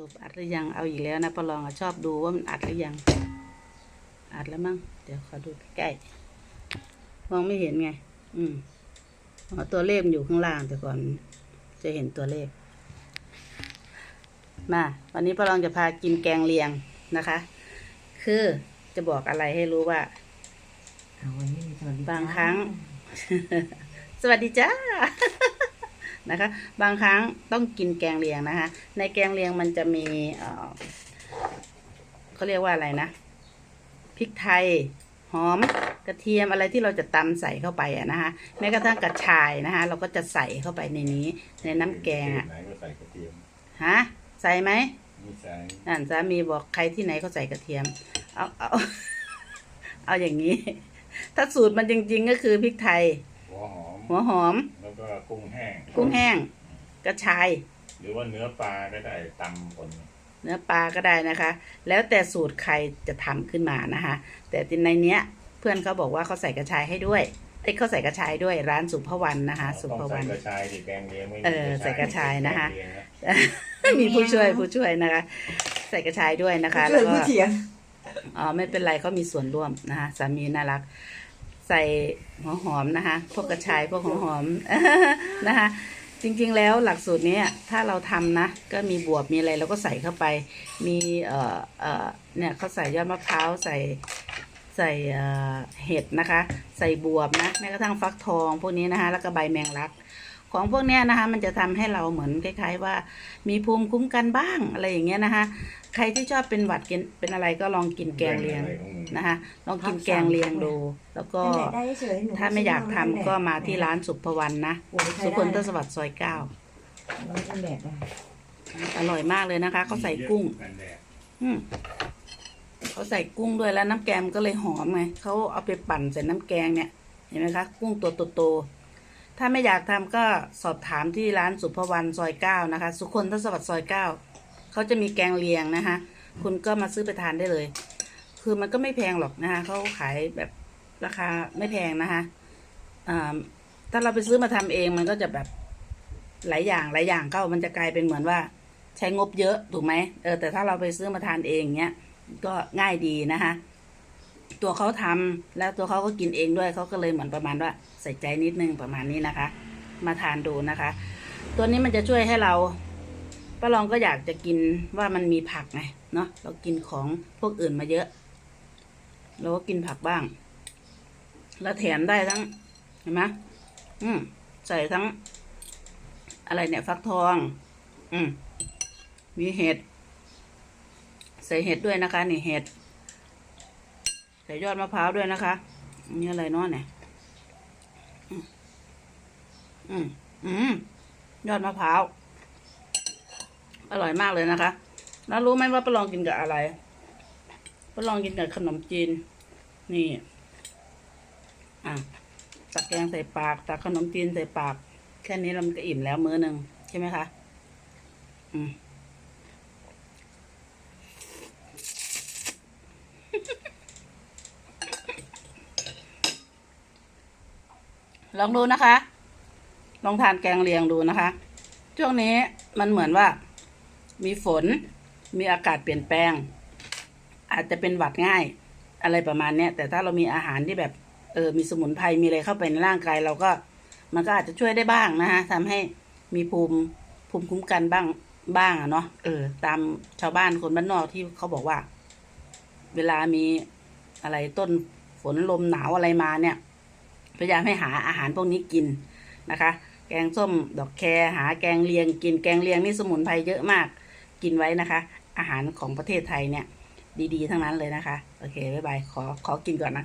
รุปอัดหรือยังเอาอีกแล้วนะประลองอะชอบดูว่ามันอัดหรือยัง อัดแล้วมั้งเดี๋ยวขอดูใกล้ๆมองไม่เห็นไง อืมอ๋อตัวเลขมันอยู่ข้างล่างแต่ก่อนจะเห็นตัวเลข มาวันนี้ประลองจะพากินแกงเลียงนะคะ คือจะบอกอะไรให้รู้ว่าเอาวันนี้มีสวัสดีบางครั้ง สวัสดีจ้า นะคะ บางครั้งต้องกินแกงเลียงนะคะ ในแกงเลียงมันจะมีเอ่อเขาเรียกว่าอะไรนะพริกไทยหอมกระเทียมอะไรที่เราจะตำใส่เข้าไปอะนะคะแม้กระทั่งกระชายนะคะเราก็จะใส่เข้าไปในนี้ ในน้ำแกงอะไหนก็ใส่กระเทียมฮะใส่ไหมมีใส่อ่านสามีบอกใครที่ไหนเขาใส่กระเทียม เอาเอาเอาอย่างนี้ ถ้าสูตรมันจริง ๆ ก็คือพริกไทย หัวหอมหัวหอม แล้วก็กุ้งแห้งกุ้งแห้ง กระชาย หรือว่าเนื้อปลาก็ได้ตำคนเนื้อปลาก็ได้นะคะ แล้วแต่สูตรใครจะทำขึ้นมานะคะ แต่ในเนี้ยเพื่อนเขาบอกว่าเขาใส่กระชายให้ด้วยเอ้ยเขาใส่กระชายด้วยร้านสุภวรรณนะคะ สุต้องภวใส่รรณกระชายดิแกงเลียงไม่มีเออใส่กระชายนะคะแกงเลียงมีผู้ช่วยผู้ช่วยนะคะ ใส่กระชายด้วยนะคะช่แล้ววยก็ผู้เถียงอ๋อไม่เป็นไรเขามีส่วนร่วมนะคะสามีน่ารัก ใส่หัวหอมนะคะ พวกกระชายพวกหัวหอมนะคะ จริงๆแล้วหลักสูตรนี้ถ้าเราทำนะ ก็มีบวบมีอะไรเราก็ใส่เข้าไป มีเอ่อเอ่อเนี่ยเขาใส่ยอดมะพร้าวใส่ใส่เห็ดนะคะ ใส่บวบนะแม้กระทั่งฟักทองพวกนี้นะคะ แล้วก็ใบแมงลัก ของพวกเนี้ยนะคะ มันจะทำให้เราเหมือนคล้าย ๆ ว่า มีภูมิคุ้มกันบ้างอะไรอย่างเงี้ยนะคะ ใครที่ชอบเป็นหวัดกินเป็นอะไรก็ลองกินแกงเลียงนะคะ ลองกินแกงเลียงดู แล้วก็ถ้าไม่อยากทำก็มาที่ร้านสุภวรรณนะสุได้คนทศวรรษซอยเก้าอร่อยมากเลยนะคะเขาใส่กุ้งอืมเขาใส่กุ้งด้วยแล้วน้ำแกงก็เลยหอมไงเขาเอาไปปั่นใส่น้ำแกงเนี่ย เห็นไหมคะ กุ้งตัวโตๆ ถ้าไม่อยากทำก็สอบถามที่ร้านสุภวรรณซอยเก้านะคะ สุคนทศวรรษซอยเก้าเขาจะมีแกงเลียงนะคะ คุณก็มาซื้อไปทานได้เลย คือมันก็ไม่แพงหรอกนะคะเขาขายแบบราคาไม่แพงนะคะอ่าถ้าเราไปซื้อมาทำเองมันก็จะแบบหลายอย่างหลายอย่างก็มันจะกลายเป็นเหมือนว่า ใช้งบเยอะถูกไหมเออแต่ถ้าเราไปซื้อมาทานเองเนี้ยก็ง่ายดีนะคะ ตัวเขาทำแล้วตัวเขาก็กินเองด้วยเขาก็เลยเหมือนประมาณว่าใส่ใจนิดนึงประมาณนี้นะคะ มาทานดูนะคะ ตัวนี้มันจะช่วยให้เราป้าลองก็อยากจะกินว่ามันมีผักไงเนาะเรากินของพวกอื่นมาเยอะเราก็กินผักบ้าง แล้วแถมได้ทั้งเห็นไหมอืมใส่ทั้ง อะไรเนี่ยฟักทอง อืมมีเห็ด ใส่เห็ดด้วยนะคะ นี่เห็ด ใส่ยอดมะพร้าวด้วยนะคะนี่อะไรเนาะเนี่ยอืมอืมยอดมะพร้าว อร่อยมากเลยนะคะ แล้วรู้ไหมว่าประลองกินกับอะไรประลองกินกับขนมจีน นี่ อะตักแกงใส่ปาก ตักขนมจีนใส่ปาก แค่นี้เราก็อิ่มแล้วมื้อหนึ่งใช่ไหมคะ อืม ลองดูนะคะ ลองทานแกงเลียงดูนะคะ ช่วงนี้มันเหมือนว่า มีฝน มีอากาศเปลี่ยนแปลง อาจจะเป็นหวัดง่าย อะไรประมาณเนี้ย แต่ถ้าเรามีอาหารที่แบบ เออ มีสมุนไพร มีอะไรเข้าไปในร่างกายเราก็ มันก็อาจจะช่วยได้บ้างนะคะทำให้มีภูมิภูมิคุ้มกันบ้างบ้างอะเนาะ เออ ตามชาวบ้านคนบ้านนอกที่เขาบอกว่า เวลามีอะไรต้นฝนลมหนาวอะไรมาเนี่ย พยายามให้หาอาหารพวกนี้กินนะคะ แกงส้มดอกแครหาแกงเลียงกินแกงเลียงนี่สมุนไพรเยอะมาก กินไว้นะคะ อาหารของประเทศไทยเนี่ย ดีๆ ทั้งนั้นเลยนะคะ โอเค บ๊ายบาย ขอขอกินก่อนนะ